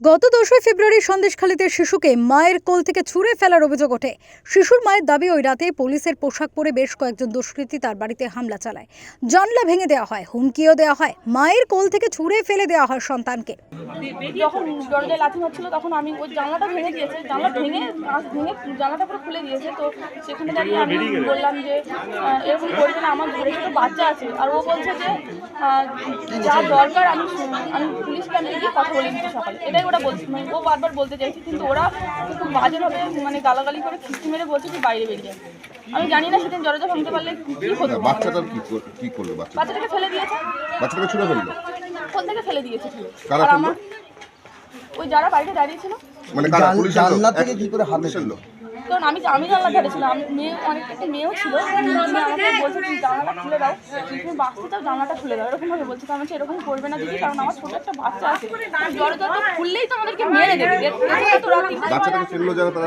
গত দশই ফেব্রুয়ারি সন্দেশখালীতে শিশুকে মায়ের কোল থেকে ছুঁড়ে ফেলার অভিযোগ ওঠে। শিশুর মায়ের দাবি ওই রাতে পুলিশের পোশাক পরে বেশ কয়েকজন দুষ্কৃতী তার বাড়িতে হামলা চালায়। জানলা ভেঙে দেওয়া হয় হুমকিও দেওয়া হয়। মায়ের কোল থেকে ছুঁড়ে ফেলে দেওয়া হয় সন্তানকে। যখন দরজায় লাথি মারছিল তখন আমি ওই জানলাটা ভেঙে দিয়েছে। জানলা ভেঙে কাঁচ ভেঙে জানলাটা পুরো খুলে দিয়েছে। তো সেখানে দাঁড়িয়ে আমি বললাম যে এরকম করবে না আমার ঘরে ছোটো বাচ্চা আছে। আর ও বলছে যে যা দরকার আমি আমি পুলিশ ক্যাম্পে গিয়ে কথা বলে দিচ্ছি সকালে। এটাই ওরা বলছে। মানে ও বারবার বলতে চাইছে কিন্তু ওরা খুব বাজেভাবে মানে গালাগালি করে খিস্তি মেরে বলছে যে বাইরে বেরিয়ে আমি জানি না সেদিন জরজা ভাঙতে পারলে কি হতো। বাচ্চাটা কি কি করল বাচ্চা বাচ্চাটাকে ফেলে দিয়েছে। বাচ্চাটাকে ছুঁড়ে ফেলল? কোল থেকে ফেলে দিয়েছে আর আমার ওই যারা বাড়িতে দাঁড়িয়েছিল মানে কারা? পুলিশ জানলা থেকে কি করে হাতে আনলো? কারণ আমি আমি জানলা ধারে ছিলাম। মেয়ে অনেক একটা মেয়েও ছিল। তুমি আমাকে বলছে তুমি জানলাটা খুলে দাও। তুমি বাঁচতে চাও জানলাটা খুলে দাও। এরকম ভাবে বলছে। তো আমি এরকম করবে না দিদি কারণ আমার ছোট একটা বাচ্চা আছে। জ্বর জ্বর খুললেই তো আমাদেরকে মেরে দেবে। বাচ্চাটাকে ফেলল যারা তারা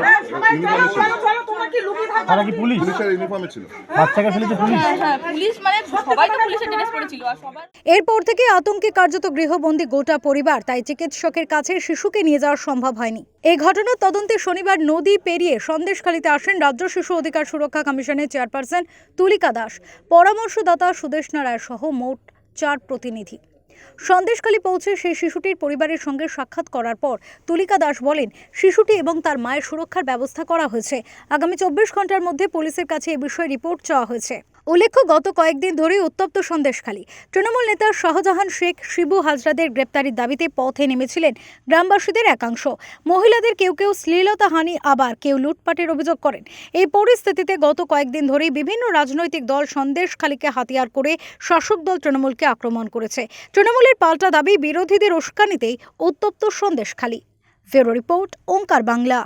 তারা কি পুলিশ? পুলিশের ইউনিফর্মে ছিল। বাচ্চাকে ফেলেছে পুলিশ? হ্যাঁ হ্যাঁ পুলিশ মানে সবাই তো পুলিশের ড্রেস পরেছিল আর সবাই এরপর থেকে আতঙ্কে কার্যত গৃহবন্দী গোটা পরিবার তাই চিকিৎসকের কাছে শিশুকে নিয়ে যাওয়া সম্ভব হয়নি। এই ঘটনার তদন্তে শনিবার নদী পেরিয়ে সন্দেশখালীতে আসেন রাজ্য শিশু অধিকার সুরক্ষা কমিশনের চেয়ারপারসন তুলিকা দাস। পরামর্শদাতা সুদেশনা রায় সহ মোট চার প্রতিনিধি। সন্দেশখালী পৌঁছে সেই শিশুটির পরিবারের সঙ্গে সাক্ষাৎ করার পর তুলিকা দাস বলেন, শিশুটি এবং তার মায়ের সুরক্ষার ব্যবস্থা করা হয়েছে। আগামী চব্বিশ ঘণ্টার মধ্যে পুলিশের কাছে এ বিষয়ে রিপোর্ট চাওয়া হয়েছে। উল্লেখ্য, গত কয়েকদিন ধরেই উত্তপ্ত সন্দেশখালী। তৃণমূল নেতা শাহজাহান শেখ, শিবু হাজরাদের গ্রেপ্তারির দাবিতে পথে নেমেছিলেন গ্রামবাসীদের একাংশ। মহিলাদের কেউ কেউ শ্লীলতাহানি আবার কেউ লুটপাটের অভিযোগ করেন। এই পরিস্থিতিতে গত কয়েকদিন ধরেই বিভিন্ন রাজনৈতিক দল সন্দেশখালীকে হাতিয়ার করে শাসক দল তৃণমূলকে আক্রমণ করেছে। তৃণমূলের পাল্টা দাবি বিরোধীদের উস্কানিতেই উত্তপ্ত সন্দেশখালী। ফেরো রিপোর্ট, ওঙ্কার বাংলা।